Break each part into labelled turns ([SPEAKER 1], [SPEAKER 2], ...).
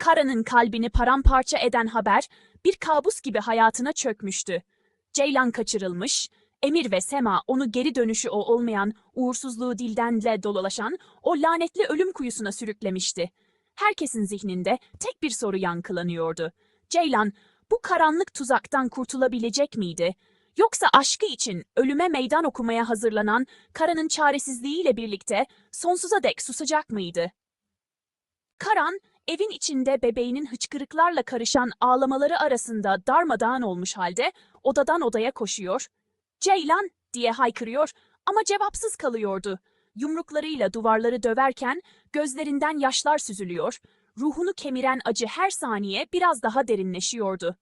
[SPEAKER 1] Kara'nın kalbini paramparça eden haber bir kabus gibi hayatına çökmüştü. Ceylan kaçırılmış, Emir ve Sema onu geri dönüşü o olmayan, uğursuzluğu dilden dile dolaşan o lanetli ölüm kuyusuna sürüklemişti. Herkesin zihninde tek bir soru yankılanıyordu. Ceylan bu karanlık tuzaktan kurtulabilecek miydi? Yoksa aşkı için ölüme meydan okumaya hazırlanan Kara'nın çaresizliğiyle birlikte sonsuza dek susacak mıydı? Karan, evin içinde bebeğinin hıçkırıklarla karışan ağlamaları arasında darmadağın olmuş halde odadan odaya koşuyor. Ceylan diye haykırıyor ama cevapsız kalıyordu. Yumruklarıyla duvarları döverken gözlerinden yaşlar süzülüyor, ruhunu kemiren acı her saniye biraz daha derinleşiyordu.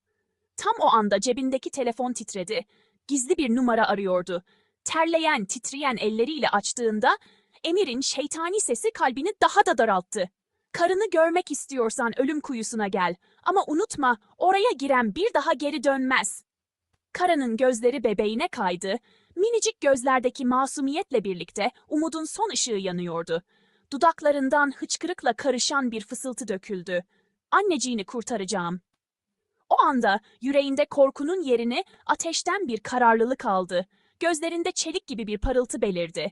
[SPEAKER 1] Tam o anda cebindeki telefon titredi. Gizli bir numara arıyordu. Terleyen, titreyen elleriyle açtığında Emir'in şeytani sesi kalbini daha da daralttı. Karını görmek istiyorsan ölüm kuyusuna gel ama unutma oraya giren bir daha geri dönmez. Kara'nın gözleri bebeğine kaydı. Minicik gözlerdeki masumiyetle birlikte umudun son ışığı yanıyordu. Dudaklarından hıçkırıkla karışan bir fısıltı döküldü. Anneciğini kurtaracağım. O anda yüreğinde korkunun yerini ateşten bir kararlılık aldı. Gözlerinde çelik gibi bir parıltı belirdi.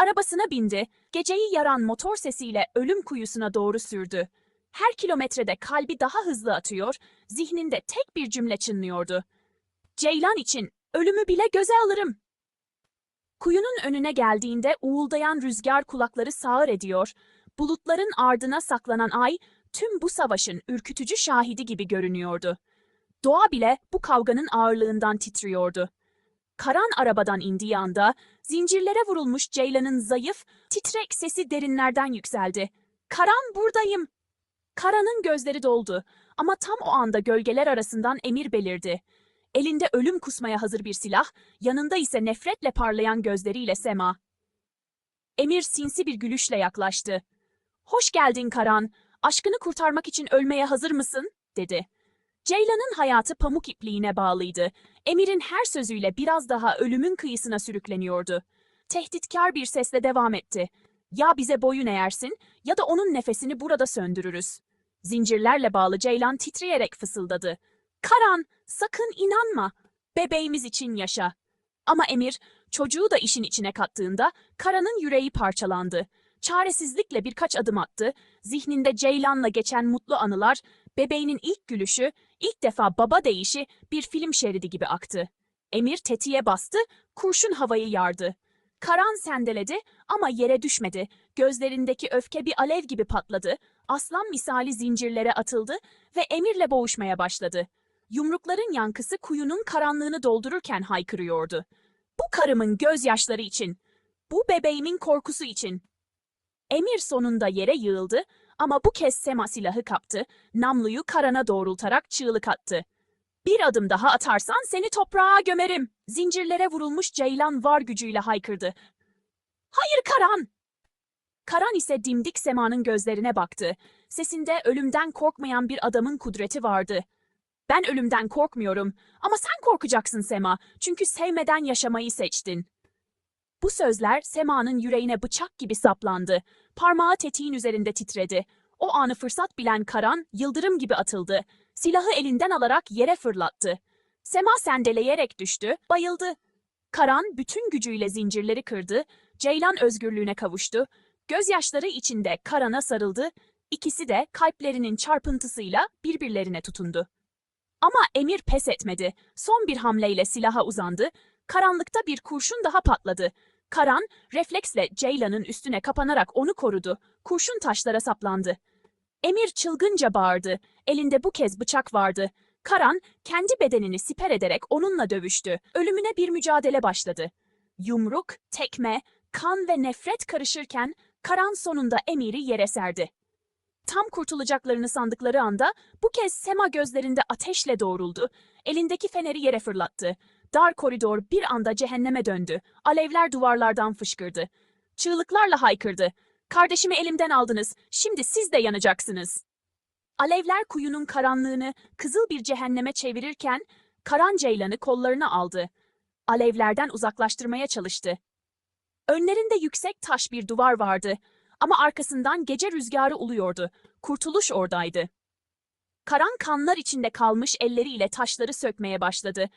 [SPEAKER 1] Arabasına bindi, geceyi yaran motor sesiyle ölüm kuyusuna doğru sürdü. Her kilometrede kalbi daha hızlı atıyor, zihninde tek bir cümle çınlıyordu. Ceylan için ölümü bile göze alırım. Kuyunun önüne geldiğinde uğuldayan rüzgar kulakları sağır ediyor, bulutların ardına saklanan ay tüm bu savaşın ürkütücü şahidi gibi görünüyordu. Doğa bile bu kavganın ağırlığından titriyordu. Karan arabadan indiği anda zincirlere vurulmuş Ceylan'ın zayıf, titrek sesi derinlerden yükseldi. Karan buradayım. Karan'ın gözleri doldu ama tam o anda gölgeler arasından emir belirdi. Elinde ölüm kusmaya hazır bir silah, yanında ise nefretle parlayan gözleriyle Sema. Emir sinsi bir gülüşle yaklaştı. Hoş geldin Karan, aşkını kurtarmak için ölmeye hazır mısın? dedi. Ceylan'ın hayatı pamuk ipliğine bağlıydı. Emir'in her sözüyle biraz daha ölümün kıyısına sürükleniyordu. Tehditkar bir sesle devam etti. Ya bize boyun eğersin ya da onun nefesini burada söndürürüz. Zincirlerle bağlı Ceylan titreyerek fısıldadı. Karan, sakın inanma. Bebeğimiz için yaşa. Ama Emir, çocuğu da işin içine kattığında Karan'ın yüreği parçalandı. Çaresizlikle birkaç adım attı, zihninde Ceylan'la geçen mutlu anılar, bebeğinin ilk gülüşü, ilk defa baba deyişi bir film şeridi gibi aktı. Emir tetiğe bastı, kurşun havayı yardı. Karan sendeledi ama yere düşmedi. Gözlerindeki öfke bir alev gibi patladı. Aslan misali zincirlere atıldı ve Emir'le boğuşmaya başladı. Yumrukların yankısı kuyunun karanlığını doldururken haykırıyordu. Bu karımın gözyaşları için, bu bebeğimin korkusu için. Emir sonunda yere yığıldı ama bu kez Sema silahı kaptı, namluyu karana doğrultarak çığlık attı. Bir adım daha atarsan seni toprağa gömerim. Zincirlere vurulmuş Ceylan var gücüyle haykırdı. Hayır Karan! Karan ise dimdik Sema'nın gözlerine baktı. Sesinde ölümden korkmayan bir adamın kudreti vardı. Ben ölümden korkmuyorum ama sen korkacaksın Sema çünkü sevmeden yaşamayı seçtin. Bu sözler Sema'nın yüreğine bıçak gibi saplandı. Parmağı tetiğin üzerinde titredi. O anı fırsat bilen Karan yıldırım gibi atıldı. Silahı elinden alarak yere fırlattı. Sema sendeleyerek düştü, bayıldı. Karan bütün gücüyle zincirleri kırdı, Ceylan özgürlüğüne kavuştu. Gözyaşları içinde Karan'a sarıldı. İkisi de kalplerinin çarpıntısıyla birbirlerine tutundu. Ama Emir pes etmedi. Son bir hamleyle silaha uzandı. Karanlıkta bir kurşun daha patladı. Karan, refleksle Ceylan'ın üstüne kapanarak onu korudu. Kurşun taşlara saplandı. Emir çılgınca bağırdı. Elinde bu kez bıçak vardı. Karan, kendi bedenini siper ederek onunla dövüştü. Ölümüne bir mücadele başladı. Yumruk, tekme, kan ve nefret karışırken Karan sonunda Emir'i yere serdi. Tam kurtulacaklarını sandıkları anda bu kez Sema gözlerinde ateşle doğruldu. Elindeki feneri yere fırlattı. Dar koridor bir anda cehenneme döndü. Alevler duvarlardan fışkırdı. Çığlıklarla haykırdı. Kardeşimi elimden aldınız. Şimdi siz de yanacaksınız. Alevler kuyunun karanlığını kızıl bir cehenneme çevirirken Karan Ceylan'ı kollarına aldı. Alevlerden uzaklaştırmaya çalıştı. Önlerinde yüksek taş bir duvar vardı ama arkasından gece rüzgarı uluyordu. Kurtuluş oradaydı. Karan kanlar içinde kalmış elleriyle taşları sökmeye başladı.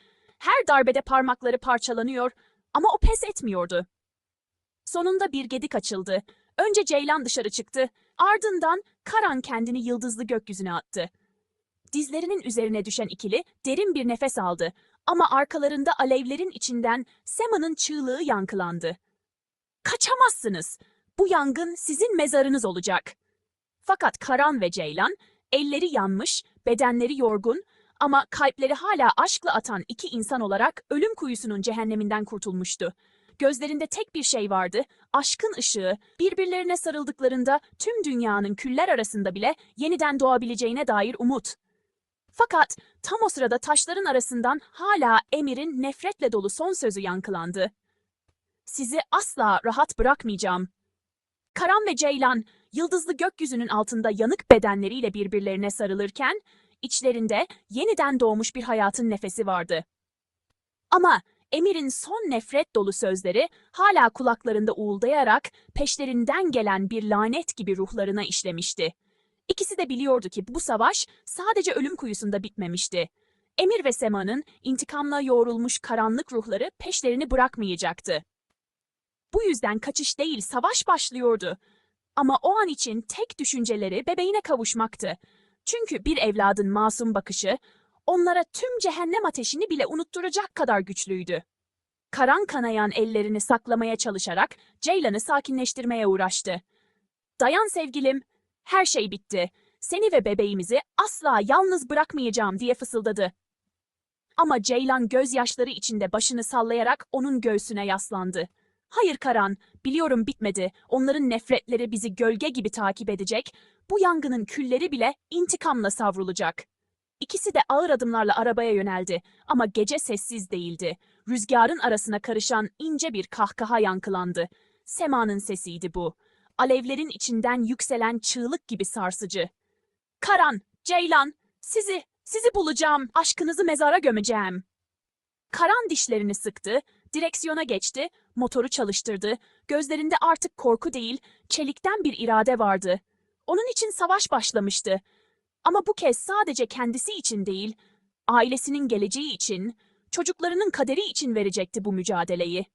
[SPEAKER 1] Her darbede parmakları parçalanıyor ama o pes etmiyordu. Sonunda bir gedik açıldı. Önce Ceylan dışarı çıktı. Ardından Karan kendini yıldızlı gökyüzüne attı. Dizlerinin üzerine düşen ikili derin bir nefes aldı ama arkalarında alevlerin içinden Sema'nın çığlığı yankılandı. Kaçamazsınız. Bu yangın sizin mezarınız olacak. Fakat Karan ve Ceylan elleri yanmış, bedenleri yorgun ama kalpleri hala aşkla atan iki insan olarak ölüm kuyusunun cehenneminden kurtulmuştu. Gözlerinde tek bir şey vardı, aşkın ışığı, birbirlerine sarıldıklarında tüm dünyanın küller arasında bile yeniden doğabileceğine dair umut. Fakat tam o sırada taşların arasından hala Emir'in nefretle dolu son sözü yankılandı. Sizi asla rahat bırakmayacağım. Karan ve Ceylan, yıldızlı gökyüzünün altında yanık bedenleriyle birbirlerine sarılırken, içlerinde yeniden doğmuş bir hayatın nefesi vardı. Ama Emir'in son nefret dolu sözleri hala kulaklarında uğuldayarak peşlerinden gelen bir lanet gibi ruhlarına işlemişti. İkisi de biliyordu ki bu savaş sadece ölüm kuyusunda bitmemişti. Emir ve Sema'nın intikamla yoğrulmuş karanlık ruhları peşlerini bırakmayacaktı. Bu yüzden kaçış değil savaş başlıyordu. Ama o an için tek düşünceleri bebeğine kavuşmaktı. Çünkü bir evladın masum bakışı onlara tüm cehennem ateşini bile unutturacak kadar güçlüydü. Karan kanayan ellerini saklamaya çalışarak Ceylan'ı sakinleştirmeye uğraştı. Dayan sevgilim, her şey bitti. Seni ve bebeğimizi asla yalnız bırakmayacağım diye fısıldadı. Ama Ceylan gözyaşları içinde başını sallayarak onun göğsüne yaslandı. Hayır Karan, biliyorum bitmedi. Onların nefretleri bizi gölge gibi takip edecek. Bu yangının külleri bile intikamla savrulacak. İkisi de ağır adımlarla arabaya yöneldi ama gece sessiz değildi. Rüzgarın arasına karışan ince bir kahkaha yankılandı. Sema'nın sesiydi bu. Alevlerin içinden yükselen çığlık gibi sarsıcı. Karan, Ceylan, sizi, sizi bulacağım, aşkınızı mezara gömeceğim. Karan dişlerini sıktı, direksiyona geçti, motoru çalıştırdı. Gözlerinde artık korku değil, çelikten bir irade vardı. Onun için savaş başlamıştı. Ama bu kez sadece kendisi için değil, ailesinin geleceği için, çocuklarının kaderi için verecekti bu mücadeleyi.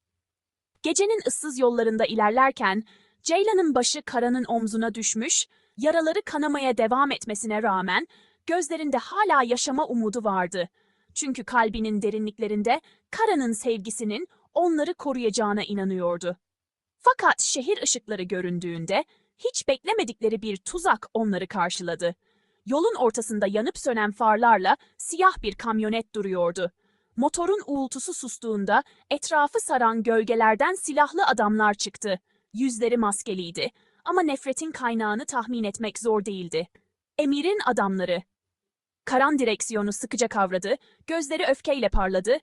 [SPEAKER 1] Gecenin ıssız yollarında ilerlerken, Ceylan'ın başı Karan'ın omzuna düşmüş, yaraları kanamaya devam etmesine rağmen gözlerinde hala yaşama umudu vardı. Çünkü kalbinin derinliklerinde Karan'ın sevgisinin onları koruyacağına inanıyordu. Fakat şehir ışıkları göründüğünde hiç beklemedikleri bir tuzak onları karşıladı. Yolun ortasında yanıp sönen farlarla siyah bir kamyonet duruyordu. Motorun uğultusu sustuğunda etrafı saran gölgelerden silahlı adamlar çıktı. Yüzleri maskeliydi ama nefretin kaynağını tahmin etmek zor değildi. Emir'in adamları. Karan direksiyonu sıkıca kavradı, gözleri öfkeyle parladı.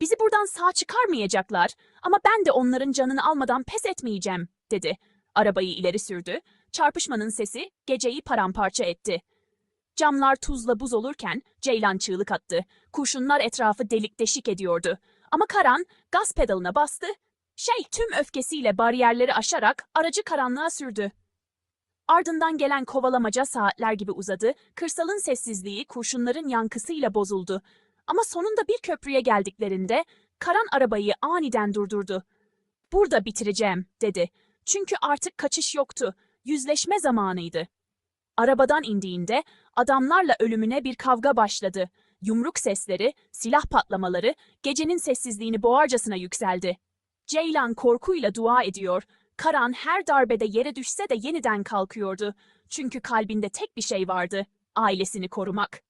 [SPEAKER 1] Bizi buradan sağ çıkarmayacaklar ama ben de onların canını almadan pes etmeyeceğim, dedi. Arabayı ileri sürdü. Çarpışmanın sesi geceyi paramparça etti. Camlar tuzla buz olurken Ceylan çığlık attı. Kurşunlar etrafı delik deşik ediyordu. Ama Karan gaz pedalına bastı. Şey tüm öfkesiyle bariyerleri aşarak aracı karanlığa sürdü. Ardından gelen kovalamaca saatler gibi uzadı. Kırsalın sessizliği kurşunların yankısıyla bozuldu. Ama sonunda bir köprüye geldiklerinde Karan arabayı aniden durdurdu. Burada bitireceğim, dedi. Çünkü artık kaçış yoktu. Yüzleşme zamanıydı. Arabadan indiğinde adamlarla ölümüne bir kavga başladı. Yumruk sesleri, silah patlamaları gecenin sessizliğini boğarcasına yükseldi. Ceylan korkuyla dua ediyor. Karan her darbede yere düşse de yeniden kalkıyordu. Çünkü kalbinde tek bir şey vardı. Ailesini korumak.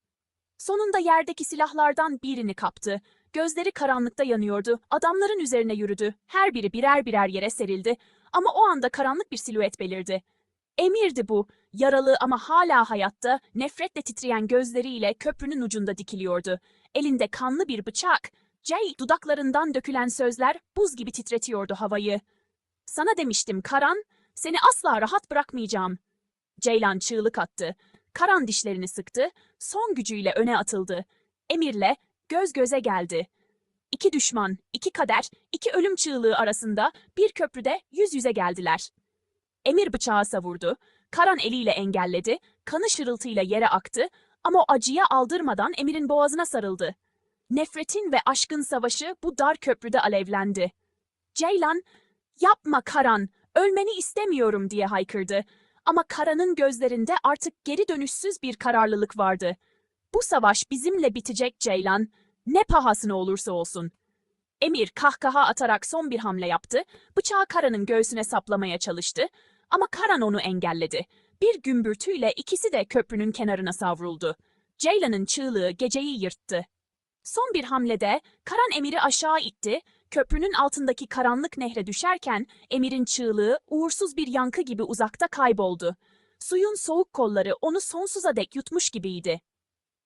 [SPEAKER 1] Sonunda yerdeki silahlardan birini kaptı. Gözleri karanlıkta yanıyordu. Adamların üzerine yürüdü. Her biri birer birer yere serildi. Ama o anda karanlık bir silüet belirdi. Emirdi bu. Yaralı ama hala hayatta, nefretle titreyen gözleriyle köprünün ucunda dikiliyordu. Elinde kanlı bir bıçak. Jay dudaklarından dökülen sözler buz gibi titretiyordu havayı. Sana demiştim Karan, seni asla rahat bırakmayacağım. Ceylan çığlık attı. Karan dişlerini sıktı, son gücüyle öne atıldı. Emir'le göz göze geldi. İki düşman, iki kader, iki ölüm çığlığı arasında bir köprüde yüz yüze geldiler. Emir bıçağı savurdu, Karan eliyle engelledi, kanı şırıltıyla yere aktı Ama acıya aldırmadan Emir'in boğazına sarıldı. Nefretin ve aşkın savaşı bu dar köprüde alevlendi. Ceylan, yapma Karan, ölmeni istemiyorum diye haykırdı. Ama Karan'ın gözlerinde artık geri dönüşsüz bir kararlılık vardı. Bu savaş bizimle bitecek Ceylan, ne pahasına olursa olsun. Emir kahkaha atarak son bir hamle yaptı, bıçağı Karan'ın göğsüne saplamaya çalıştı ama Karan onu engelledi. Bir gümbürtüyle ikisi de köprünün kenarına savruldu. Ceylan'ın çığlığı geceyi yırttı. Son bir hamlede Karan Emir'i aşağı itti, köprünün altındaki karanlık nehre düşerken Emir'in çığlığı uğursuz bir yankı gibi uzakta kayboldu. Suyun soğuk kolları onu sonsuza dek yutmuş gibiydi.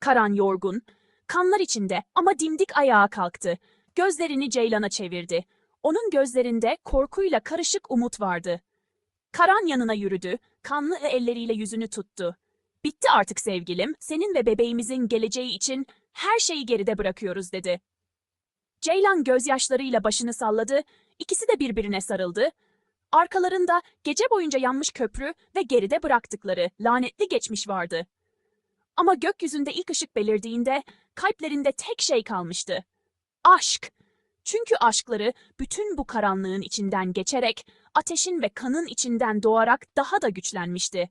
[SPEAKER 1] Karan yorgun, kanlar içinde ama dimdik ayağa kalktı. Gözlerini Ceylan'a çevirdi. Onun gözlerinde korkuyla karışık umut vardı. Karan yanına yürüdü, kanlı elleriyle yüzünü tuttu. Bitti artık sevgilim, senin ve bebeğimizin geleceği için her şeyi geride bırakıyoruz dedi. Ceylan gözyaşlarıyla başını salladı, ikisi de birbirine sarıldı. Arkalarında gece boyunca yanmış köprü ve geride bıraktıkları lanetli geçmiş vardı. Ama gökyüzünde ilk ışık belirdiğinde kalplerinde tek şey kalmıştı. Aşk. Çünkü aşkları bütün bu karanlığın içinden geçerek, ateşin ve kanın içinden doğarak daha da güçlenmişti.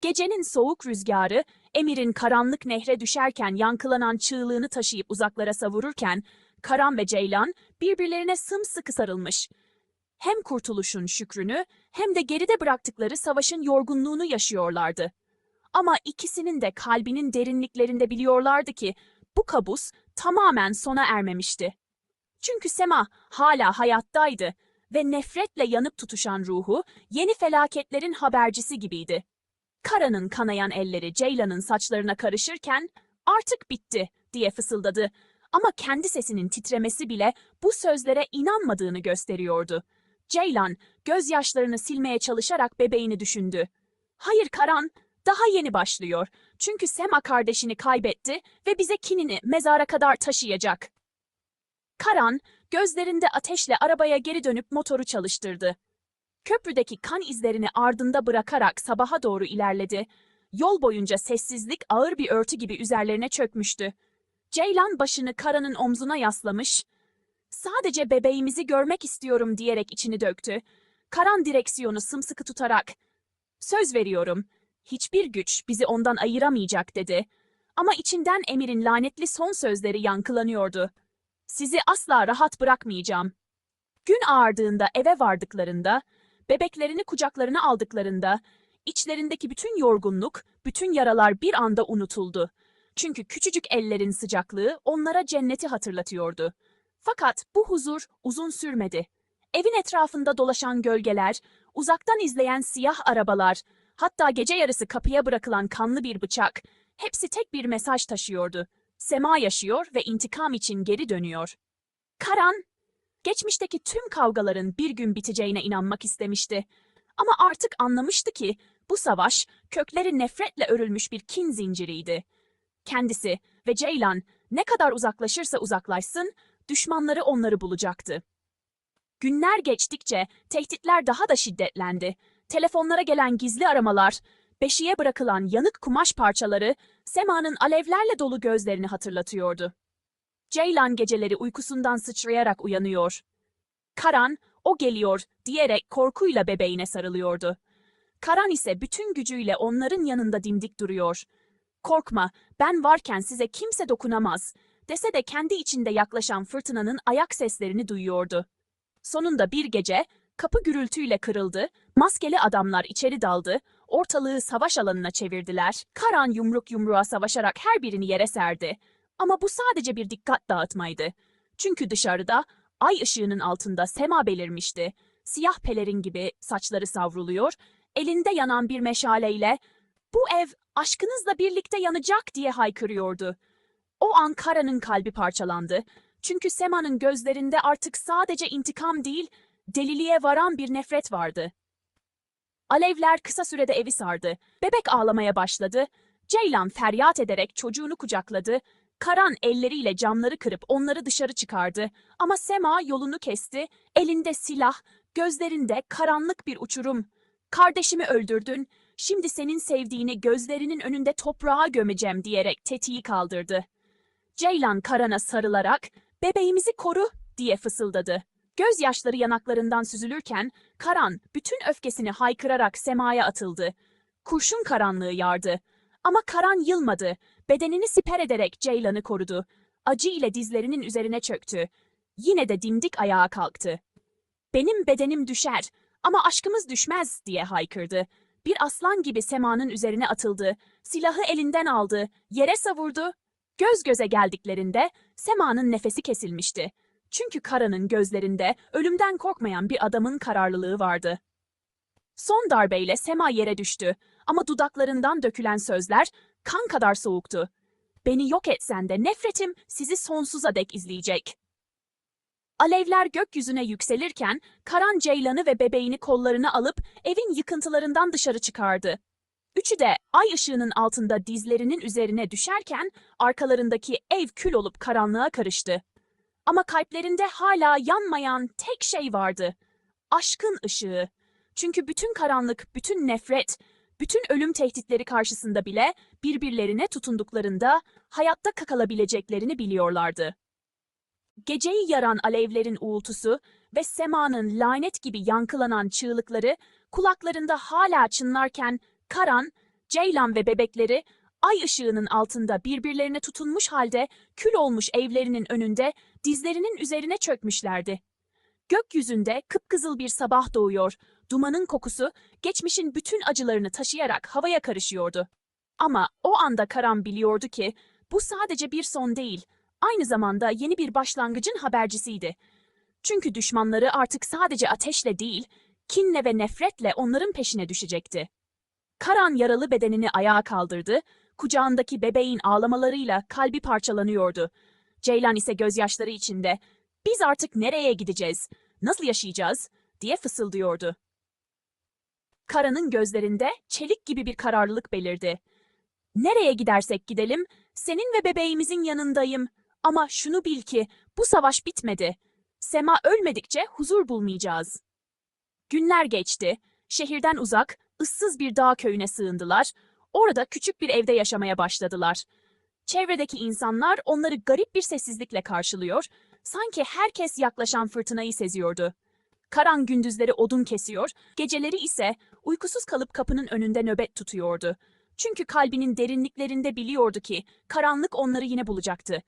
[SPEAKER 1] Gecenin soğuk rüzgarı, Emir'in karanlık nehre düşerken yankılanan çığlığını taşıyıp uzaklara savururken, Karan ve Ceylan birbirlerine sımsıkı sarılmış. Hem kurtuluşun şükrünü hem de geride bıraktıkları savaşın yorgunluğunu yaşıyorlardı. Ama ikisinin de kalbinin derinliklerinde biliyorlardı ki bu kabus tamamen sona ermemişti. Çünkü Sema hala hayattaydı ve nefretle yanıp tutuşan ruhu yeni felaketlerin habercisi gibiydi. Kara'nın kanayan elleri Ceylan'ın saçlarına karışırken artık bitti diye fısıldadı ama kendi sesinin titremesi bile bu sözlere inanmadığını gösteriyordu. Ceylan gözyaşlarını silmeye çalışarak bebeğini düşündü. Hayır Karan, daha yeni başlıyor. Çünkü Sema kardeşini kaybetti ve bize kinini mezara kadar taşıyacak. Karan, gözlerinde ateşle arabaya geri dönüp motoru çalıştırdı. Köprüdeki kan izlerini ardında bırakarak sabaha doğru ilerledi. Yol boyunca sessizlik ağır bir örtü gibi üzerlerine çökmüştü. Ceylan başını Karan'ın omzuna yaslamış, sadece bebeğimizi görmek istiyorum diyerek içini döktü. Karan direksiyonu sımsıkı tutarak, söz veriyorum, hiçbir güç bizi ondan ayıramayacak dedi. Ama içinden Emir'in lanetli son sözleri yankılanıyordu. Sizi asla rahat bırakmayacağım. Gün ağardığında eve vardıklarında, bebeklerini kucaklarına aldıklarında, içlerindeki bütün yorgunluk, bütün yaralar bir anda unutuldu. Çünkü küçücük ellerin sıcaklığı onlara cenneti hatırlatıyordu. Fakat bu huzur uzun sürmedi. Evin etrafında dolaşan gölgeler, uzaktan izleyen siyah arabalar, hatta gece yarısı kapıya bırakılan kanlı bir bıçak, hepsi tek bir mesaj taşıyordu. Sema yaşıyor ve intikam için geri dönüyor. Karan, geçmişteki tüm kavgaların bir gün biteceğine inanmak istemişti. Ama artık anlamıştı ki bu savaş kökleri nefretle örülmüş bir kin zinciriydi. Kendisi ve Ceylan ne kadar uzaklaşırsa uzaklaşsın, düşmanları onları bulacaktı. Günler geçtikçe tehditler daha da şiddetlendi. Telefonlara gelen gizli aramalar, beşiğe bırakılan yanık kumaş parçaları Sema'nın alevlerle dolu gözlerini hatırlatıyordu. Ceylan geceleri uykusundan sıçrayarak uyanıyor. Karan, o geliyor diyerek korkuyla bebeğine sarılıyordu. Karan ise bütün gücüyle onların yanında dimdik duruyor. Korkma, ben varken size kimse dokunamaz, dese de kendi içinde yaklaşan fırtınanın ayak seslerini duyuyordu. Sonunda bir gece kapı gürültüyle kırıldı, maskeli adamlar içeri daldı, ortalığı savaş alanına çevirdiler. Karan yumruk yumruğa savaşarak her birini yere serdi. Ama bu sadece bir dikkat dağıtmaydı. Çünkü dışarıda ay ışığının altında sema belirmişti. Siyah pelerin gibi saçları savruluyor, elinde yanan bir meşaleyle "Bu ev aşkınızla birlikte yanacak." diye haykırıyordu. O an Kara'nın kalbi parçalandı. Çünkü Sema'nın gözlerinde artık sadece intikam değil, deliliğe varan bir nefret vardı. Alevler kısa sürede evi sardı. Bebek ağlamaya başladı. Ceylan feryat ederek çocuğunu kucakladı. Karan elleriyle camları kırıp onları dışarı çıkardı. Ama Sema yolunu kesti. Elinde silah, gözlerinde karanlık bir uçurum. Kardeşimi öldürdün. şimdi senin sevdiğini gözlerinin önünde toprağa gömeceğim diyerek tetiği kaldırdı. Ceylan Karan'a sarılarak bebeğimizi koru diye fısıldadı. Gözyaşları yanaklarından süzülürken Karan bütün öfkesini haykırarak semaya atıldı. Kurşun karanlığı yardı. Ama Karan yılmadı. Bedenini siper ederek Ceylan'ı korudu. Acı ile dizlerinin üzerine çöktü. Yine de dimdik ayağa kalktı. Benim bedenim düşer ama aşkımız düşmez diye haykırdı. Bir aslan gibi Sema'nın üzerine atıldı. Silahı elinden aldı, yere savurdu. Göz göze geldiklerinde Sema'nın nefesi kesilmişti. Çünkü Kara'nın gözlerinde ölümden korkmayan bir adamın kararlılığı vardı. Son darbeyle Sema yere düştü ama dudaklarından dökülen sözler kan kadar soğuktu. Beni yok etsen de nefretim sizi sonsuza dek izleyecek. Alevler gökyüzüne yükselirken Karan Ceylan'ı ve bebeğini kollarına alıp evin yıkıntılarından dışarı çıkardı. Üçü de ay ışığının altında dizlerinin üzerine düşerken arkalarındaki ev kül olup karanlığa karıştı. Ama kalplerinde hala yanmayan tek şey vardı. Aşkın ışığı. Çünkü bütün karanlık, bütün nefret, bütün ölüm tehditleri karşısında bile birbirlerine tutunduklarında hayatta kakalabileceklerini biliyorlardı. Geceyi yaran alevlerin uğultusu ve semanın lanet gibi yankılanan çığlıkları kulaklarında hala çınlarken Karan, Ceylan ve bebekleri ay ışığının altında birbirlerine tutunmuş halde kül olmuş evlerinin önünde dizlerinin üzerine çökmüşlerdi. Gökyüzünde kıpkızıl bir sabah doğuyor, dumanın kokusu geçmişin bütün acılarını taşıyarak havaya karışıyordu. Ama o anda Karan biliyordu ki bu sadece bir son değil, aynı zamanda yeni bir başlangıcın habercisiydi. Çünkü düşmanları artık sadece ateşle değil, kinle ve nefretle onların peşine düşecekti. Karan yaralı bedenini ayağa kaldırdı, kucağındaki bebeğin ağlamalarıyla kalbi parçalanıyordu. Ceylan ise gözyaşları içinde, biz artık nereye gideceğiz, nasıl yaşayacağız diye fısıldıyordu. Karan'ın gözlerinde çelik gibi bir kararlılık belirdi. Nereye gidersek gidelim, senin ve bebeğimizin yanındayım. Ama şunu bil ki bu savaş bitmedi. Sema ölmedikçe huzur bulmayacağız. Günler geçti. Şehirden uzak, ıssız bir dağ köyüne sığındılar. Orada küçük bir evde yaşamaya başladılar. Çevredeki insanlar onları garip bir sessizlikle karşılıyor, sanki herkes yaklaşan fırtınayı seziyordu. Karan gündüzleri odun kesiyor, geceleri ise uykusuz kalıp kapının önünde nöbet tutuyordu. Çünkü kalbinin derinliklerinde biliyordu ki karanlık onları yine bulacaktı.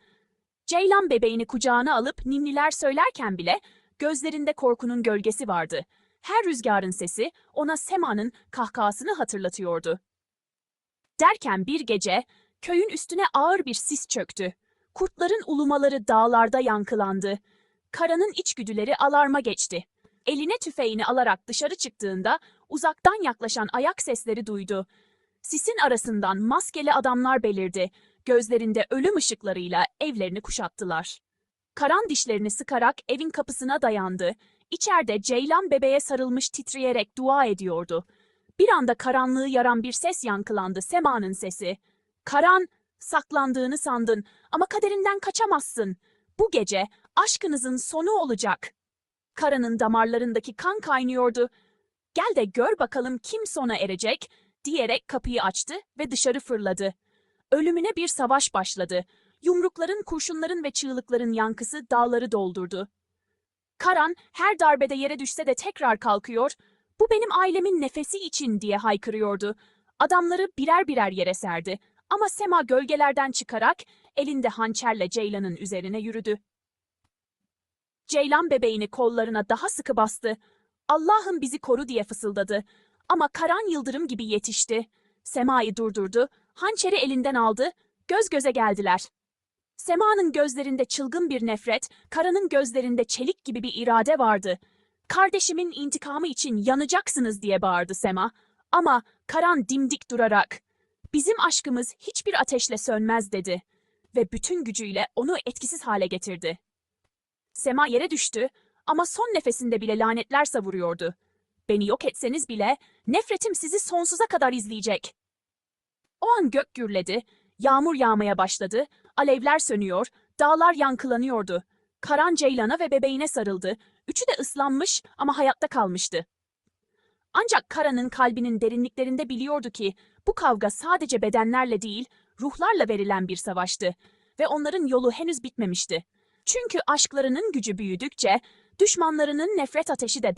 [SPEAKER 1] Ceylan bebeğini kucağına alıp ninniler söylerken bile gözlerinde korkunun gölgesi vardı. Her rüzgarın sesi ona Sema'nın kahkahasını hatırlatıyordu. Derken bir gece köyün üstüne ağır bir sis çöktü. Kurtların ulumaları dağlarda yankılandı. Karanın içgüdüleri alarma geçti. Eline tüfeğini alarak dışarı çıktığında uzaktan yaklaşan ayak sesleri duydu. Sisin arasından maskeli adamlar belirdi. Gözlerinde ölüm ışıklarıyla evlerini kuşattılar. Karan dişlerini sıkarak evin kapısına dayandı. İçeride Ceylan bebeğe sarılmış titreyerek dua ediyordu. Bir anda karanlığı yaran bir ses yankılandı Sema'nın sesi. Karan, saklandığını sandın ama kaderinden kaçamazsın. Bu gece aşkınızın sonu olacak. Karan'ın damarlarındaki kan kaynıyordu. Gel de gör bakalım kim sona erecek diyerek kapıyı açtı ve dışarı fırladı. Ölümüne bir savaş başladı. Yumrukların, kurşunların ve çığlıkların yankısı dağları doldurdu. Karan her darbede yere düşse de tekrar kalkıyor, bu benim ailemin nefesi için diye haykırıyordu. Adamları birer birer yere serdi ama Sema gölgelerden çıkarak elinde hançerle Ceylan'ın üzerine yürüdü. Ceylan bebeğini kollarına daha sıkı bastı. Allah'ım bizi koru diye fısıldadı. Ama Karan yıldırım gibi yetişti. Sema'yı durdurdu, hançeri elinden aldı, göz göze geldiler. Sema'nın gözlerinde çılgın bir nefret, Karan'ın gözlerinde çelik gibi bir irade vardı. Kardeşimin intikamı için yanacaksınız diye bağırdı Sema. Ama Karan dimdik durarak, bizim aşkımız hiçbir ateşle sönmez dedi. Ve bütün gücüyle onu etkisiz hale getirdi. Sema yere düştü ama son nefesinde bile lanetler savuruyordu. Beni yok etseniz bile nefretim sizi sonsuza kadar izleyecek. O an gök gürledi, yağmur yağmaya başladı, alevler sönüyor, dağlar yankılanıyordu. Karan Ceylan'a ve bebeğine sarıldı. Üçü de ıslanmış ama hayatta kalmıştı. Ancak Kara'nın kalbinin derinliklerinde biliyordu ki bu kavga sadece bedenlerle değil, ruhlarla verilen bir savaştı ve onların yolu henüz bitmemişti. Çünkü aşklarının gücü büyüdükçe düşmanlarının nefret ateşi de